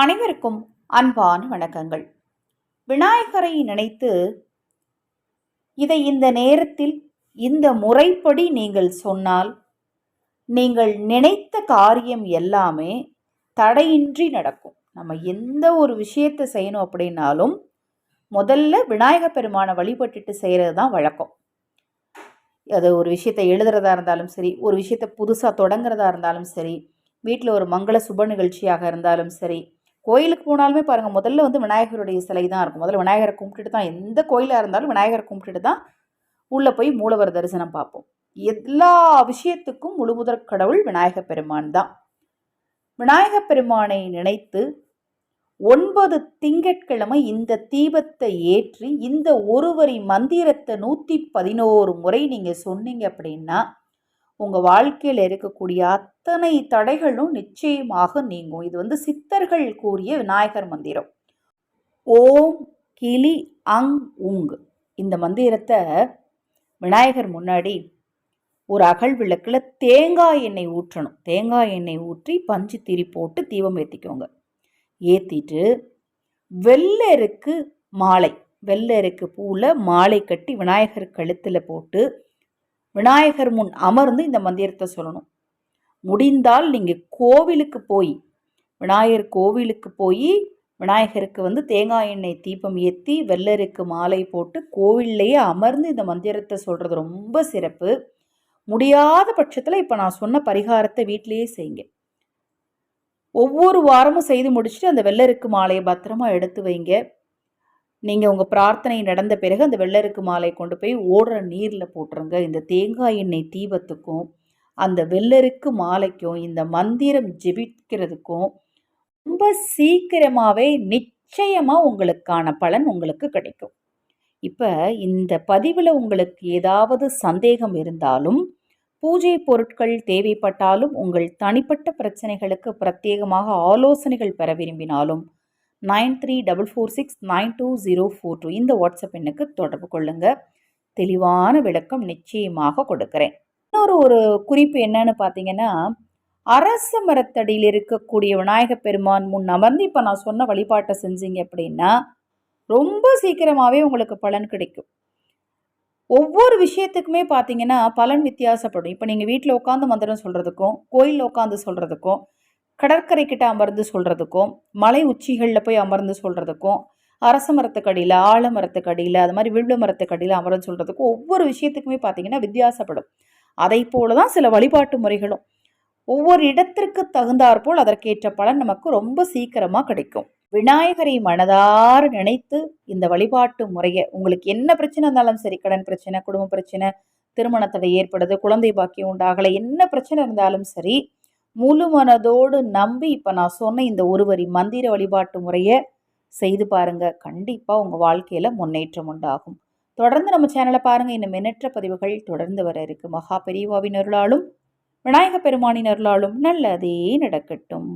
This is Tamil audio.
அனைவருக்கும் அன்பான வணக்கங்கள். விநாயகரை நினைத்து இதை இந்த நேரத்தில் இந்த முறைப்படி நீங்கள் சொன்னால் நீங்கள் நினைத்த காரியம் எல்லாமே தடையின்றி நடக்கும். நம்ம எந்த ஒரு விஷயத்தை செய்யணும் அப்படின்னாலும் முதல்ல விநாயக பெருமானை வழிபட்டுட்டு செய்கிறது தான் வழக்கம். அது ஒரு விஷயத்தை எழுதுறதா இருந்தாலும் சரி ஒரு விஷயத்தை புதுசாக தொடங்குறதா இருந்தாலும் சரி வீட்டில் ஒரு மங்கள சுப நிகழ்ச்சியாக இருந்தாலும் சரி கோயிலுக்கு போனாலுமே பாருங்கள் முதல்ல வந்து விநாயகருடைய சிலை தான் இருக்கும். முதல்ல விநாயகரை கும்பிட்டுட்டு தான் எந்த கோயிலாக இருந்தாலும் விநாயகரை கும்பிட்டுட்டு தான் உள்ளே போய் மூலவர் தரிசனம் பார்ப்போம். எல்லா விஷயத்துக்கும் முழுமுதற் கடவுள் விநாயக பெருமான் தான். விநாயக பெருமானை நினைத்து ஒன்பது திங்கட்கிழமை இந்த தீபத்தை ஏற்றி இந்த ஒருவரி மந்திரத்தை நூற்றி பதினோரு முறை நீங்கள் சொன்னீங்க அப்படின்னா உங்கள் வாழ்க்கையில் இருக்கக்கூடிய அத்தனை தடைகளும் நிச்சயமாக நீங்கும். இது வந்து சித்தர்கள் கூறிய விநாயகர் மந்திரம். ஓம் கிளி அங் உங். இந்த மந்திரத்தை விநாயகர் முன்னாடி ஒரு அகல் விளக்கில் தேங்காய் எண்ணெய் ஊற்றணும். தேங்காய் எண்ணெய் ஊற்றி பஞ்சு திரி போட்டு தீபம் ஏற்றிக்கோங்க ஏற்றிட்டு வெள்ளருக்கு மாலை. வெள்ளருக்கு பூவில் மாலை கட்டி விநாயகர் கழுத்தில் போட்டு விநாயகர் முன் அமர்ந்து இந்த மந்திரத்தை சொல்லணும். முடிந்தால் நீங்கள் கோவிலுக்கு போய் விநாயகர் கோவிலுக்கு போய் விநாயகருக்கு வந்து தேங்காய் எண்ணெய் தீபம் ஏற்றி வெள்ளருக்கு மாலை போட்டு கோவில்லையே அமர்ந்து இந்த மந்திரத்தை சொல்கிறது ரொம்ப சிறப்பு. முடியாத பட்சத்தில் இப்போ நான் சொன்ன பரிகாரத்தை வீட்டிலேயே செய்யுங்க. ஒவ்வொரு வாரமும் செய்து முடிச்சுட்டு அந்த வெள்ளருக்கு மாலையை பத்திரமா எடுத்து வைங்க. நீங்கள் உங்கள் பிரார்த்தனை நடந்த பிறகு அந்த வெள்ளருக்கு மாலை கொண்டு போய் ஓடுற நீரில் போட்டுருங்க. இந்த தேங்காய் எண்ணெய் தீபத்துக்கும் அந்த வெள்ளருக்கு மாலைக்கும் இந்த மந்திரம் ஜெபிக்கிறதுக்கும் ரொம்ப சீக்கிரமாகவே நிச்சயமாக உங்களுக்கான பலன் உங்களுக்கு கிடைக்கும். இப்போ இந்த பதிவில் உங்களுக்கு ஏதாவது சந்தேகம் இருந்தாலும் பூஜை பொருட்கள் தேவைப்பட்டாலும் உங்கள் தனிப்பட்ட பிரச்சனைகளுக்கு பிரத்யேகமாக ஆலோசனைகள் பெற விரும்பினாலும் nine three double four six nine two zero four two இந்த வாட்ஸ்அப் எண்ணுக்கு தொடர்பு கொள்ளுங்கள் தெளிவான விளக்கம் நிச்சயமாக கொடுக்குறேன். இன்னொரு ஒரு குறிப்பு என்னன்னு பார்த்தீங்கன்னா அரச மரத்தடியில் இருக்கக்கூடிய விநாயக பெருமான் முன் அமர்ந்து இப்போ நான் சொன்ன வழிபாட்டை செஞ்சீங்க அப்படின்னா ரொம்ப சீக்கிரமாகவே உங்களுக்கு பலன் கிடைக்கும். ஒவ்வொரு விஷயத்துக்குமே பார்த்தீங்கன்னா பலன் வித்தியாசப்படும். இப்போ நீங்கள் வீட்டில் உட்காந்து மந்திரம் சொல்கிறதுக்கும் கோயிலில் உட்காந்து சொல்கிறதுக்கும் கடற்கரை கிட்ட அமர்ந்து சொல்கிறதுக்கும் மலை உச்சிகளில் போய் அமர்ந்து சொல்கிறதுக்கும் அரச மரத்துக்கடியில் ஆலமரத்துக்கடியில் அது மாதிரி வில்லு மரத்துக்கடியில் அமர்ந்து சொல்கிறதுக்கும் ஒவ்வொரு விஷயத்துக்குமே பார்த்திங்கன்னா வித்தியாசப்படும். அதை போல தான் சில வழிபாட்டு முறைகளும். ஒவ்வொரு இடத்திற்கு தகுந்தாற்போல் அதற்கேற்ற பலன் நமக்கு ரொம்ப சீக்கிரமாக கிடைக்கும். விநாயகரை மனதார நினைத்து இந்த வழிபாட்டு முறையை உங்களுக்கு என்ன பிரச்சனை இருந்தாலும் சரி கடன் பிரச்சனை குடும்ப பிரச்சனை திருமணத்தடை ஏற்படுது குழந்தை பாக்கியம் உண்டாகலை என்ன பிரச்சனை இருந்தாலும் சரி முழு மனதோடு நம்பி இப்போ நான் சொன்ன இந்த ஒரு வரி மந்திர வழிபாட்டு முறையை செய்து பாருங்கள் கண்டிப்பாக உங்கள் வாழ்க்கையில் முன்னேற்றம் உண்டாகும். தொடர்ந்து நம்ம சேனலை பாருங்கள் இன்னும் மின்னற்ற பதிவுகள் தொடர்ந்து வர இருக்குது மகா பெரியவாவின் அருளாலும் விநாயக பெருமானின் அருளாலும் நல்லதே நடக்கட்டும்.